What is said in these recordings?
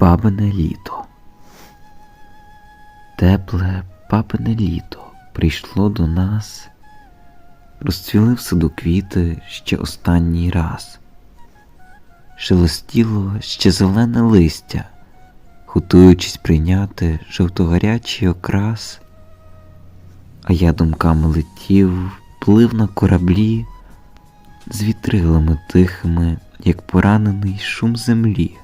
Бабине літо. Тепле бабине літо прийшло до нас, розцвіли в саду квіти ще останній раз. Шелестіло ще зелене листя, готуючись прийняти жовтогарячий окрас. А я думками летів, плив на кораблі з вітрилами тихими, як поранений шум землі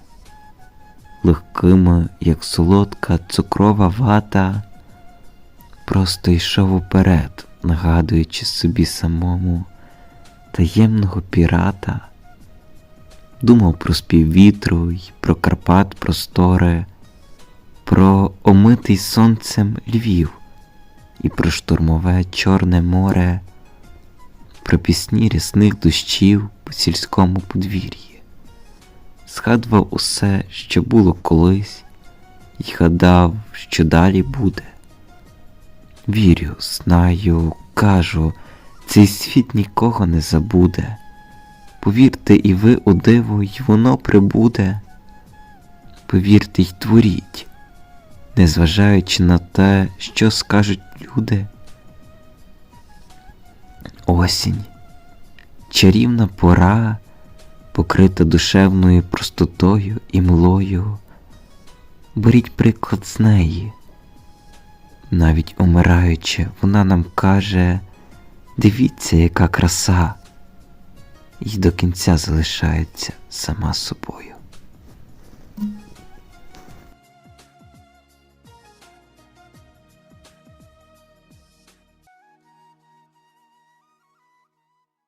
легкими, як солодка цукрова вата, просто йшов уперед, нагадуючи собі самому таємного пірата, думав про спів вітру й про Карпат простори, про омитий сонцем Львів і про штурмове Чорне море, про пісні рясних дощів по сільському подвір'ї згадував усе, що було колись, і гадав, що далі буде. Вірю, знаю, кажу, цей світ нікого не забуде. Повірте, і ви у диво, й воно прибуде. Повірте й творіть, незважаючи на те, що скажуть люди. Осінь, чарівна пора покрита душевною простотою і млою. Беріть приклад з неї. Навіть умираючи, вона нам каже, дивіться, яка краса, і до кінця залишається сама собою.